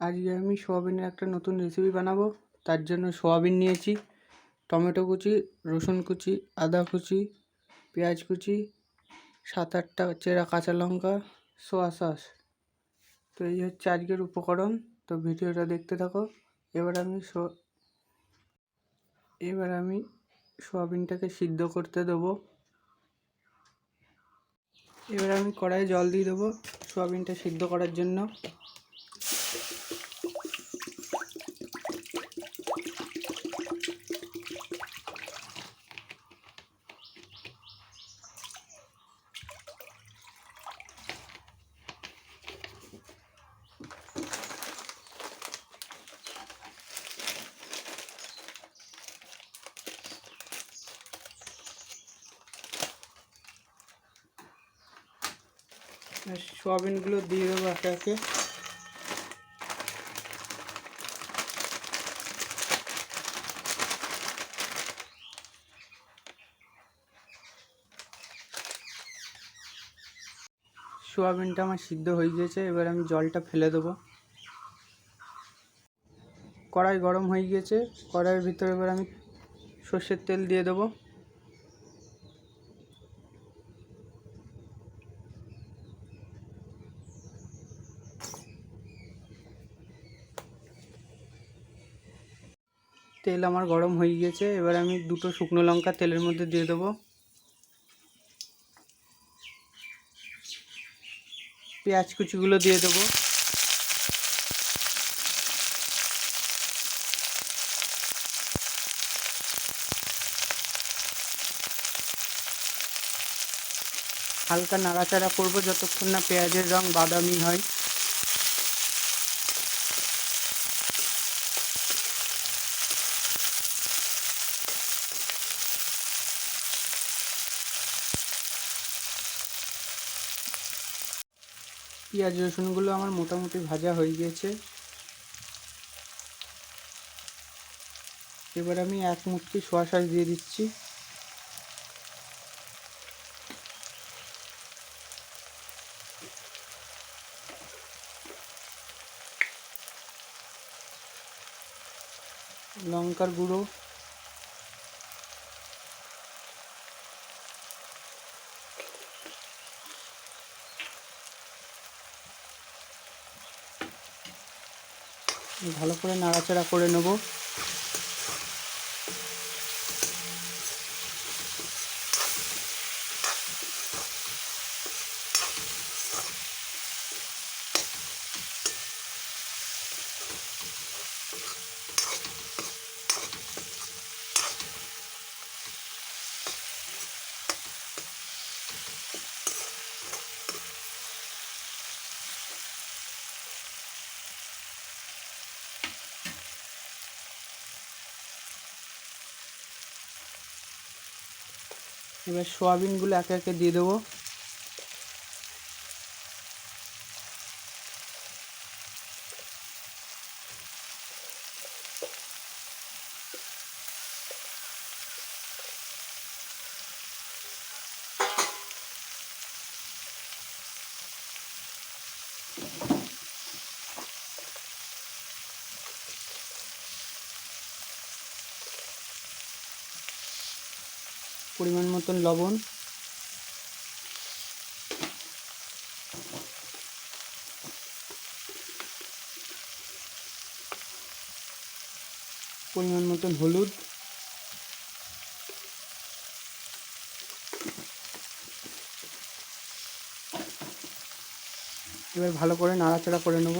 আজকে আমি সোয়াবিনের একটা নতুন রেসিপি বানাবো। তার জন্য সোয়াবিন নিয়েছি, টমেটো কুচি, রসুন কুচি, আদা কুচি, পেঁয়াজ কুচি, সাত আটটা চেরা কাঁচা লঙ্কা সোয়া সস তো এই হচ্ছে আজকের উপকরণ। তো ভিডিওটা দেখতে থাকো। এবার আমি সো এবার আমি সোয়াবিনটাকে সিদ্ধ করতে দেবো। এবার আমি কড়াইয়ে জল দিয়ে দেবো সোয়াবিনটা সিদ্ধ করার জন্য। সোয়াবিনগুলো দিয়ে দেবো একে একে। সোয়াবিনটা আমার সিদ্ধ হয়ে গিয়েছে, এবার আমি জলটা ফেলে দেবো। কড়াই গরম হয়ে গিয়েছে, কড়াইয়ের ভিতরে এবার আমি সর্ষের তেল দিয়ে দেবো। তেল আমার গরম হয়ে গিয়েছে, এবার আমি দুটো শুকনো লঙ্কা তেলের মধ্যে দিয়ে দেবো। পেঁয়াজ কুচিগুলো দিয়ে দেবো। হালকা নাড়াচাড়া করব, যতক্ষণ না পেঁয়াজের রং বাদামি হয়। পেঁয়াজ, রসুনগুলো আমার মোটামুটি ভাজা হয়ে গিয়েছে। এবার আমি এক মুঠি সোয়া সস দিয়ে দিচ্ছি। লঙ্কার গুঁড়ো। ভালো করে নাড়াচাড়া করে নেব। এবার সোয়াবিনগুলো একে একে দিয়ে দেবো। পরিমাণ মতন লবণ। পরিমাণ মতন হলুদ। এবার ভালো করে নাড়াচাড়া করে নেব।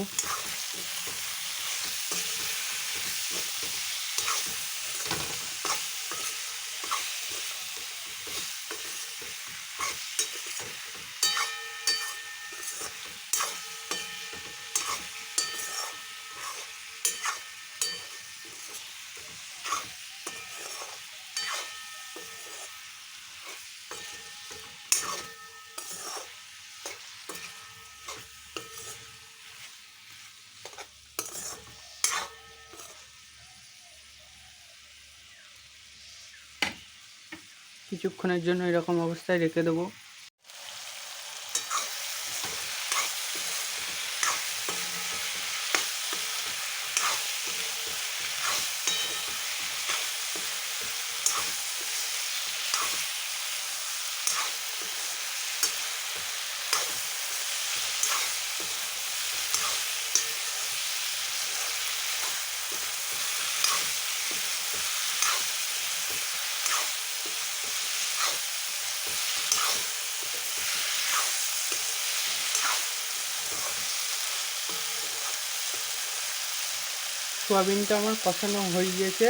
কিছুক্ষণের জন্য এরকম অবস্থায় রেখে দেবো। সোয়াবিনটা আমার কষানো হয়ে গিয়েছে।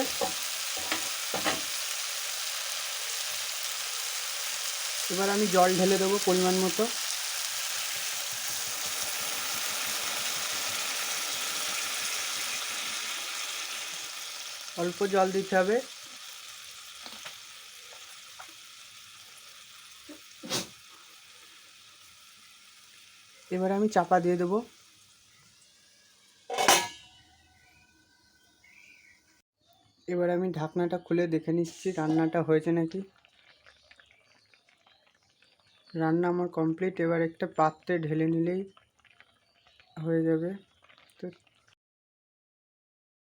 এবার আমি জল ঢেলে দেবো পরিমাণ মতো। অল্প জল দিতে হবে। এবার আমি চাপা দিয়ে দেবো। এবার আমি ঢাকনাটা খুলে দেখে নিচ্ছি, রান্নাটা হয়েছে নাকি? রান্না আমার কমপ্লিট এবার একটা পাত্রে ঢেলে নিলেই হয়ে যাবে।